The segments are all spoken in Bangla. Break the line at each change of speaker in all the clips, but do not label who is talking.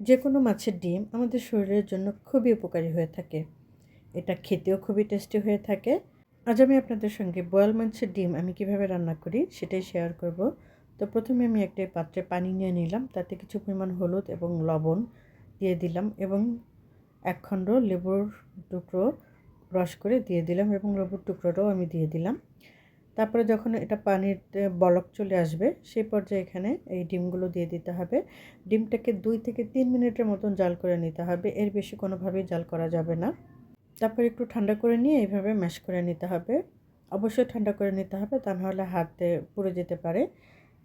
যে কোনো মাছের ডিম আমাদের শরীরের জন্য খুবই উপকারী হয়ে থাকে। এটা খেতেও খুবই টেস্টি হয়ে থাকে। আজ আমি আপনাদের সঙ্গে বয়াল মাছের ডিম আমি কীভাবে রান্না করি সেটাই শেয়ার করব। তো প্রথমে আমি একটা পাত্রে পানি নিয়ে নিলাম, তাতে কিছু পরিমাণ হলুদ এবং লবণ দিয়ে দিলাম এবং এক খণ্ড লেবুর টুকরো রস করে দিয়ে দিলাম এবং লেবুর টুকরোটাও আমি দিয়ে দিলাম। তারপরে যখন এটা পানির বলক চলে আসবে সেই পর্যায়ে এখানে এই ডিমগুলো দিয়ে দিতে হবে। ডিমটাকে দুই থেকে তিন মিনিটের মতন জাল করে নিতে হবে। এর বেশি কোনোভাবেই জাল করা যাবে না। তারপর একটু ঠান্ডা করে নিয়ে এইভাবে ম্যাশ করে নিতে হবে। অবশ্যই ঠান্ডা করে নিতে হবে, তা নাহলে হাতে পুড়ে যেতে পারে।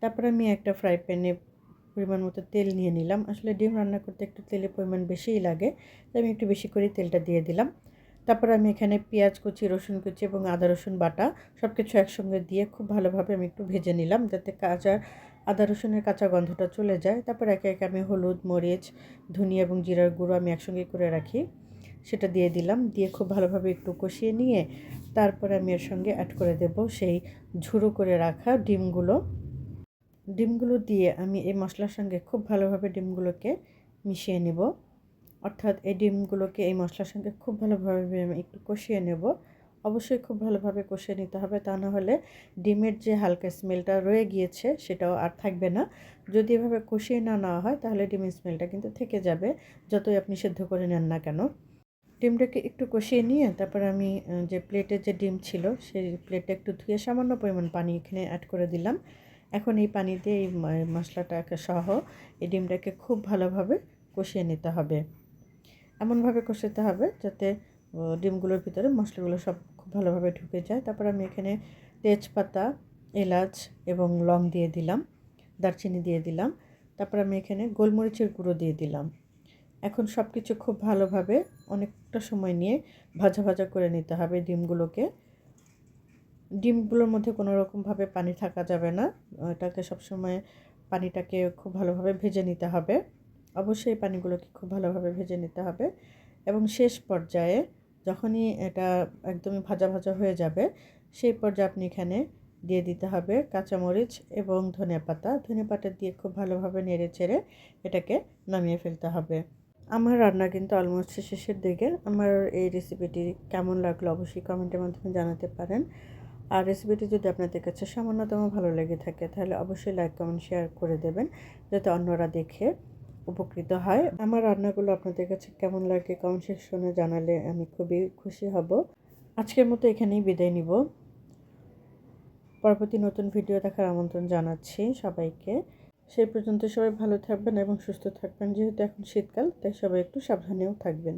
তারপরে আমি একটা ফ্রাই প্যানে পরিমাণ মতো তেল নিয়ে নিলাম। আসলে ডিম রান্না করতে একটু তেলের পরিমাণ বেশিই লাগে, তাই আমি একটু বেশি করে তেলটা দিয়ে দিলাম। তারপর আমি এখানে পেঁয়াজ কুচি, রসুন কুচি এবং আদা, রসুন বাটা সব কিছু একসঙ্গে দিয়ে খুব ভালোভাবে আমি একটু ভেজে নিলাম যাতে কাঁচা আদা, রসুনের কাঁচা গন্ধটা চলে যায়। তারপর একে একে আমি হলুদ, মরিচ, ধনিয়া এবং জিরার গুঁড়ো আমি একসঙ্গে করে রাখি। সেটা দিয়ে দিলাম, দিয়ে খুব ভালোভাবে একটু কষিয়ে নিয়ে তারপরে আমি এর সঙ্গে অ্যাড করে দেব সেই ঝুড়ো করে রাখা ডিমগুলো। ডিমগুলো দিয়ে আমি এই মশলার সঙ্গে খুব ভালোভাবে ডিমগুলোকে মিশিয়ে নেব। অর্থাৎ এই ডিমগুলোকে এই মশলার সঙ্গে খুব ভালোভাবে আমি একটু কষিয়ে নেব। অবশ্যই খুব ভালোভাবে কষিয়ে নিতে হবে, তা না হলে ডিমের যে হালকা স্মেলটা রয়ে গিয়েছে সেটাও আর থাকবে না। যদি এভাবে কষিয়ে না নেওয়া হয়, তাহলে ডিমের স্মেলটা কিন্তু থেকে যাবে, যতই আপনি সেদ্ধ করে নেন না কেন। ডিমটাকে একটু কষিয়ে নিয়ে তারপর আমি যে প্লেটে যে ডিম ছিল, সেই প্লেটটা একটু ধুয়ে সামান্য পরিমাণ পানি এখানে অ্যাড করে দিলাম। এখন এই পানি দিয়ে এই মশলাটাকে সহ এই ডিমটাকে খুব ভালোভাবে কষিয়ে নিতে হবে। এমনভাবে কষাতে হবে যাতে ডিমগুলোর ভিতরে মশলাগুলো সব খুব ভালোভাবে ঢুকে যায়। তারপর আমি এখানে তেজপাতা, এলাচ এবং লং দিয়ে দিলাম, দারচিনি দিয়ে দিলাম। তারপর আমি এখানে গোলমরিচের গুঁড়ো দিয়ে দিলাম। এখন সব কিছু খুব ভালোভাবে অনেকটা সময় নিয়ে ভাজা ভাজা করে নিতে হবে ডিমগুলোকে। ডিমগুলোর মধ্যে কোনো রকমভাবে পানি থাকা যাবে না। এটাকে সবসময় পানিটাকে খুব ভালোভাবে ভেজে নিতে হবে। অবশ্যই পানিগুলোকে খুব ভালোভাবে ভেজে নিতে হবে। এবং শেষ পর্যায়ে যখনই এটা একদমই ভাজা ভাজা হয়ে যাবে, সেই পর্যায়ে আপনি এখানে দিয়ে দিতে হবে কাঁচামরিচ এবং ধনে পাতা। ধনে পাতা দিয়ে খুব ভালোভাবে নেড়ে চেড়ে এটাকে নামিয়ে ফেলতে হবে। আমার রান্না কিন্তু অলমোস্ট শেষের দিকে। আমার এই রেসিপিটি কেমন লাগল অবশ্যই কমেন্টের মাধ্যমে জানাতে পারেন। আর রেসিপিটি যদি আপনাদের কাছে সামান্যতম ভালো লেগে থাকে, তাহলে অবশ্যই লাইক কমেন্ট শেয়ার করে দেবেন, যাতে অন্যরা দেখে। উপকৃত হয়। আমার রান্নাগুলো আপনাদের কাছে কেমন লাগে কমেন্ট সেকশনে জানালে আমি খুবই খুশি হব। আজকের মতো এখানেই বিদায় নিব। পরবর্তী নতুন ভিডিও দেখার আমন্ত্রণ জানাচ্ছি সবাইকে। সেই পর্যন্ত সবাই ভালো থাকবেন এবং সুস্থ থাকবেন, যেহেতু এখন শীতকাল, তাই সবাই একটু সাবধানেও থাকবেন।